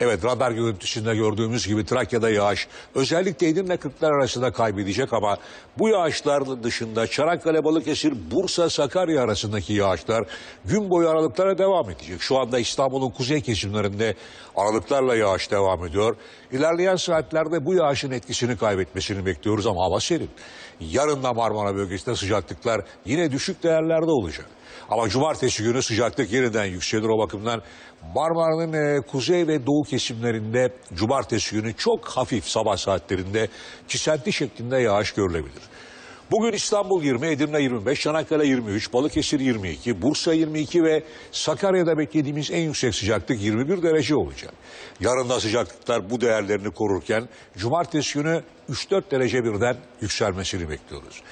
Evet radar görüntüsünde gördüğümüz gibi Trakya'da yağış özellikle Edirne Kırklar arasında kaybedecek ama bu yağışlar dışında Çanakkale, Balıkesir, Bursa, Sakarya arasındaki yağışlar gün boyu aralıklara devam edecek. Şu anda İstanbul'un kuzey kesimlerinde aralıklarla yağış devam ediyor. İlerleyen saatlerde bu yağışın etkisini kaybetmesini bekliyoruz ama hava serin. Yarın da Marmara bölgesinde sıcaklıklar yine düşük değerlerde olacak. Ama cumartesi günü sıcaklık yeniden yükselir o bakımdan Marmara'nın e, kuzey ve doğu kesimlerinde cumartesi günü çok hafif sabah saatlerinde çisenti şeklinde yağış görülebilir. Bugün İstanbul 20, Edirne 25, Çanakkale 23, Balıkesir 22, Bursa 22 ve Sakarya'da beklediğimiz en yüksek sıcaklık 21 derece olacak. Yarın da sıcaklıklar bu değerlerini korurken cumartesi günü 3-4 derece birden yükselmesini bekliyoruz.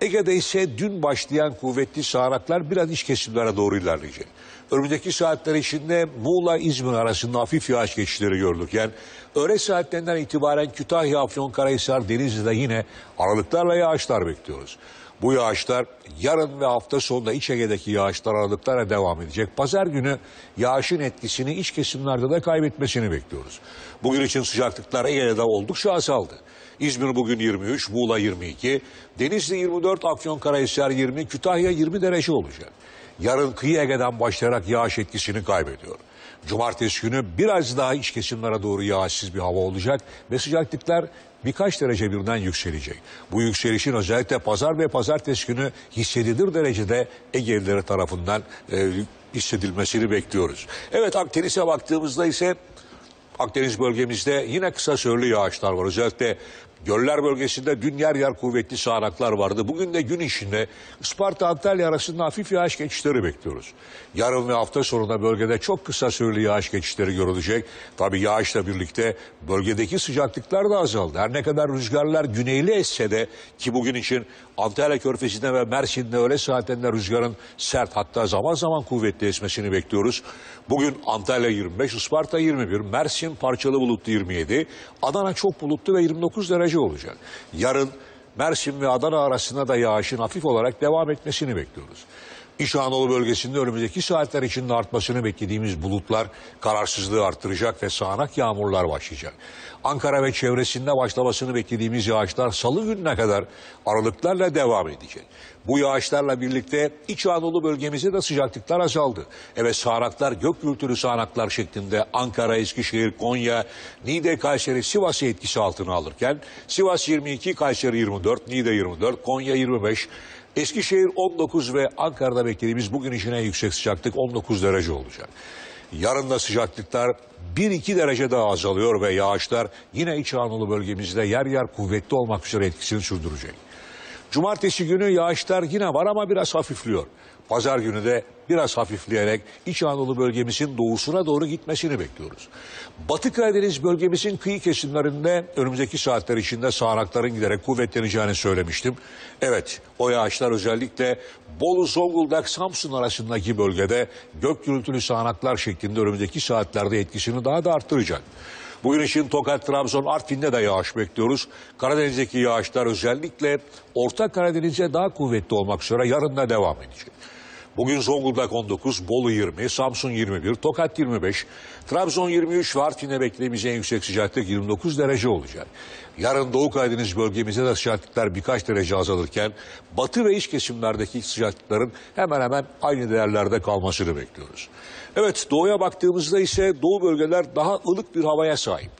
Ege'de ise dün başlayan kuvvetli sağanaklar biraz iç kesimlere doğru ilerleyecek. Önümüzdeki saatler içinde Muğla-İzmir arasında hafif yağış geçişleri görülürken öğle saatlerinden itibaren Kütahya, Afyonkarahisar, Denizli'de yine aralıklarla yağışlar bekliyoruz. Bu yağışlar yarın ve hafta sonunda İç Ege'deki yağışlar aralıklarla devam edecek. Pazar günü yağışın etkisini iç kesimlerde de kaybetmesini bekliyoruz. Bugün için sıcaklıklar Ege'de oldukça azaldı. İzmir bugün 23, Muğla 22, Denizli 24, Afyonkarahisar 20, Kütahya 20 derece olacak. Yarın kıyı Ege'den başlayarak yağış etkisini kaybediyor. Cumartesi günü biraz daha iç kesimlere doğru yağışsız bir hava olacak ve sıcaklıklar birkaç derece birden yükselecek. Bu yükselişin özellikle pazar ve pazartesi günü hissedilir derecede Egelileri tarafından e, hissedilmesini bekliyoruz. Evet Akdeniz'e baktığımızda ise Akdeniz bölgemizde yine kısa süreli yağışlar var. Özellikle göller bölgesinde dün yer yer kuvvetli sağanaklar vardı. Bugün de gün içinde Isparta Antalya arasında hafif yağış geçişleri bekliyoruz. Yarın ve hafta sonunda bölgede çok kısa süreli yağış geçişleri görülecek. Tabii yağışla birlikte bölgedeki sıcaklıklar da azaldı. Her ne kadar rüzgarlar güneyli esse de ki bugün için Antalya Körfezi'nde ve Mersin'de öğle saatlerinde rüzgarın sert hatta zaman zaman kuvvetli esmesini bekliyoruz. Bugün Antalya 25, Isparta 21, Mersin parçalı bulutlu 27, Adana çok bulutlu ve 29 derece olacak. Yarın Mersin ve Adana arasında da yağışın hafif olarak devam etmesini bekliyoruz. İç Anadolu bölgesinde önümüzdeki saatler içinde artmasını beklediğimiz bulutlar kararsızlığı arttıracak ve sağanak yağmurlar başlayacak. Ankara ve çevresinde başlamasını beklediğimiz yağışlar salı gününe kadar aralıklarla devam edecek. Bu yağışlarla birlikte İç Anadolu bölgemizde de sıcaklıklar azaldı. Evet sağanaklar gök gürültülü sağanaklar şeklinde Ankara, Eskişehir, Konya, Niğde, Kayseri, Sivas'ı etkisi altına alırken Sivas 22, Kayseri 24, Niğde 24, Konya 25, Eskişehir 19 ve Ankara'da beklediğimiz bugün için en yüksek sıcaklık 19 derece olacak. Yarın da sıcaklıklar 1-2 derece daha azalıyor ve yağışlar yine İç Anadolu bölgemizde yer yer kuvvetli olmak üzere etkisini sürdürecek. Cumartesi günü yağışlar yine var ama biraz hafifliyor. Pazar günü de biraz hafifleyerek İç Anadolu bölgemizin doğusuna doğru gitmesini bekliyoruz. Batı Karadeniz bölgemizin kıyı kesimlerinde önümüzdeki saatler içinde sağanakların giderek kuvvetleneceğini söylemiştim. Evet o yağışlar özellikle Bolu, Zonguldak, Samsun arasındaki bölgede gök gürültülü sağanaklar şeklinde önümüzdeki saatlerde etkisini daha da arttıracak. Bugün için Tokat, Trabzon, Artvin'de de yağış bekliyoruz. Karadeniz'deki yağışlar özellikle Orta Karadeniz'e daha kuvvetli olmak üzere yarın da devam edecek. Bugün Zonguldak 19, Bolu 20, Samsun 21, Tokat 25, Trabzon 23 ve Artvin'e beklediğimiz en yüksek sıcaklık 29 derece olacak. Yarın Doğu Karadeniz bölgemizde de sıcaklıklar birkaç derece azalırken batı ve iç kesimlerdeki sıcaklıkların hemen hemen aynı değerlerde kalmasını bekliyoruz. Evet doğuya baktığımızda ise doğu bölgeler daha ılık bir havaya sahip.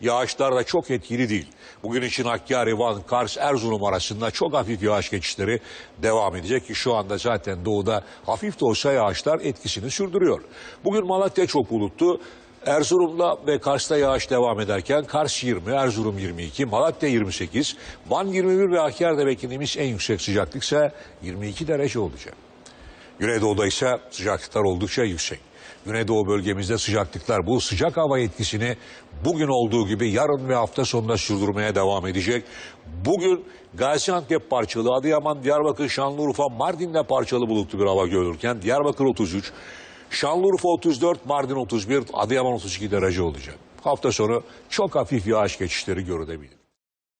Yağışlar da çok etkili değil. Bugün için Hakkari, Van, Kars, Erzurum arasında çok hafif yağış geçişleri devam edecek ki şu anda zaten doğuda hafif de olsa yağışlar etkisini sürdürüyor. Bugün Malatya çok bulutlu. Erzurum'da ve Kars'ta yağış devam ederken Kars 20, Erzurum 22, Malatya 28, Van 21 ve Hakkari'de beklediğimiz en yüksek sıcaklık ise 22 derece olacak. Güneydoğu'da ise sıcaklıklar oldukça yüksek. Güneydoğu bölgemizde sıcaklıklar bu sıcak hava etkisini bugün olduğu gibi yarın ve hafta sonunda sürdürmeye devam edecek. Bugün Gaziantep parçalı, Adıyaman, Diyarbakır, Şanlıurfa, Mardin'de parçalı bulutlu bir hava görülürken Diyarbakır 33, Şanlıurfa 34, Mardin 31, Adıyaman 32 derece olacak. Hafta sonu çok hafif yağış geçişleri görülebilir.